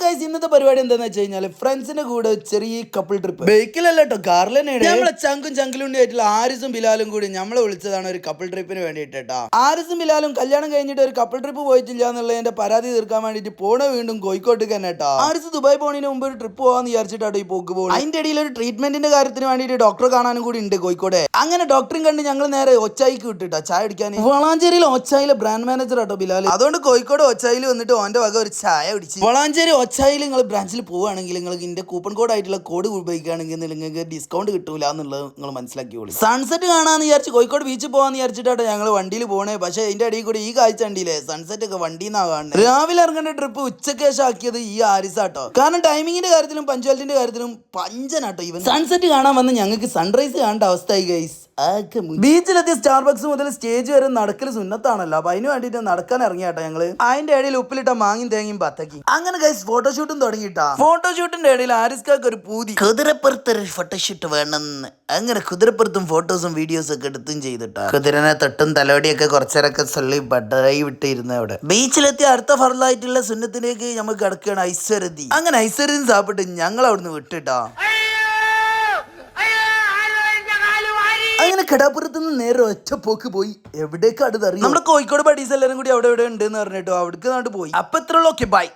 Guys ഇന്നത്തെ പരിപാടി എന്താന്ന് വെച്ച് കഴിഞ്ഞാൽ ഫ്രണ്ട്സിന്റെ കൂടെ ചെറിയ കപ്പിൾ ട്രിപ്പ് ബൈക്കിലല്ല കേട്ടോ കാറിൽ തന്നെയാണ്. നമ്മളെ ചങ്കും ചങ്കിലുണ്ടി ആയിട്ടുള്ള ആരിസും ബിലാലും കൂടി നമ്മളെ വിളിച്ചതാണ് ഒരു കപ്പിൾ ട്രിപ്പിന് വേണ്ടിയിട്ട് കേട്ടോ ആരിസും ബിലാലും കല്യാണം കഴിഞ്ഞിട്ട് ഒരു കപ്പിൾ ട്രിപ്പ് പോയിട്ടില്ല എന്നുള്ളതിന്റെ പരാതി തീർക്കാൻ വേണ്ടിയിട്ട് പോണ വീണ്ടും കോഴിക്കോട്ടേക്ക് തന്നെ കേട്ടോ ആരിസ് ദുബായ് പോണതിന് മുമ്പ് ഒരു ട്രിപ്പ് പോകാന്ന് വിചാരിച്ചിട്ടാണ് ഈ പോക്ക് പോകുന്നത് അതിന്റെ ഇടയിൽ ഒരു ട്രീറ്റ്മെന്റിന്റെ കാര്യത്തിന് വേണ്ടിയിട്ട് ഡോക്ടറെ കാണാനും കൂടി ഉണ്ട് കോഴിക്കോട്. അങ്ങനെ ഡോക്ടറും കണ്ട് ഞങ്ങൾ നേരെ ഒച്ചായിക്ക് വിട്ടിട്ടാ ചായ അടിക്കാൻ വളാഞ്ചേരിയിൽ ഒച്ചായിലെ ബ്രാൻഡ് മാനേജർ ആട്ടോ ബിലാൽ അതുകൊണ്ട് കോഴിക്കോട് ഒച്ചായിൽ വന്നിട്ട് ഓന്റെ വക ഒരു ചായ പിടിച്ചു വളാഞ്ചേരി ഒച്ചായിൽ നിങ്ങൾ ബ്രാഞ്ചിൽ പോവുകയാണെങ്കിൽ നിങ്ങൾക്ക് ഇതിന്റെ കൂപ്പൺ കോഡ് ആയിട്ടുള്ള കോഡ് ഉപയോഗിക്കുകയാണെങ്കിൽ നിങ്ങൾക്ക് ഡിസ്കൗണ്ട് കിട്ടൂല എന്നുള്ളത് നിങ്ങൾ മനസ്സിലാക്കിയോളൂ സൺസെറ്റ് കാണാമെന്ന് വിചാരിച്ച് കോഴിക്കോട് ബീച്ചിൽ പോകാന്ന് വിചാരിച്ചിട്ടാണ് ഞങ്ങൾ വണ്ടിയിൽ പോകണേ പക്ഷേ അതിന്റെ അടിയിൽ കൂടി ഈ കാഴ്ച കണ്ടില്ലേ? സൺസെറ്റ് ഒക്കെ വണ്ടിയിൽ നിന്നാ കാണുന്നത് രാവിലെ ഇറങ്ങേണ്ട ട്രിപ്പ് ഉച്ചയ്ക്ക് ആക്കിയത് ഈ ആരിസാട്ടോ. കാരണം ടൈമിങ്ങിന്റെ കാര്യത്തിലും പഞ്ച്വാലിറ്റിന്റെ കാര്യത്തിലും പഞ്ചനാട്ടോ ഇവൻ. സൺസെറ്റ് കാണാൻ വന്ന് ഞങ്ങൾക്ക് സൺറൈസ് കാണേണ്ട അവസ്ഥയായി ഗൈസ് ബീച്ചിലെത്തിയ സ്റ്റാർബക്സ് മുതൽ സ്റ്റേജ് വരെ നടക്കൽ സുന്നത്താണല്ലോ. അപ്പൊ അതിന് വേണ്ടിട്ട് നടക്കാൻ ഇറങ്ങിയാട്ടോ ഞങ്ങൾ. അതിന്റെ ഇടയിൽ ഉപ്പിലിട്ട മാങ്ങി തേങ്ങയും പത്തക്കി. അങ്ങനെ ഗൈസ് ഫോട്ടോഷൂട്ടും തുടങ്ങിട്ടാ ഫോട്ടോഷൂട്ടിന്റെ ഇടയിൽ ആരിസ്കാക്ക് ഒരു പൂതി. കുതിരപ്പുറത്ത് ഒരു ഫോട്ടോഷൂട്ട് വേണമെന്ന്. അങ്ങനെ കുതിരപ്പുറത്തും ഫോട്ടോസും വീഡിയോസും ഒക്കെ എടുത്തും ചെയ്തിട്ടാ. കുതിരനെ തൊട്ടും തലോടിയൊക്കെ കുറച്ചേരൊക്കെ സള്ളി ബഡായി വിട്ടിരുന്ന അവിടെ. ബീച്ചിലെത്തിയ അടുത്ത ഫറലായിട്ടുള്ള സുന്നത്തിലേക്ക് നമുക്ക് കിടക്കുകയാണ് ഐശ്വരതി അങ്ങനെ ഐശ്വരതി സാപ്പിട്ട് ഞങ്ങൾ അവിടുന്ന് വിട്ടിട്ടാ. അങ്ങനെ കടാപുരത്ത് നിന്ന് നേരെ ഒറ്റ പോക്ക് പോയി. എവിടേക്ക് അടുത്ത് അറിയാം? നമ്മുടെ കോഴിക്കോട് ബഡീസ് എല്ലാവരും കൂടി അവിടെ എവിടെ ഉണ്ട് എന്ന് പറഞ്ഞിട്ടോ അവിടേക്ക് നാട്ട് പോയി. അപ്പൊ ഇത്ര ഓക്കെ ബൈ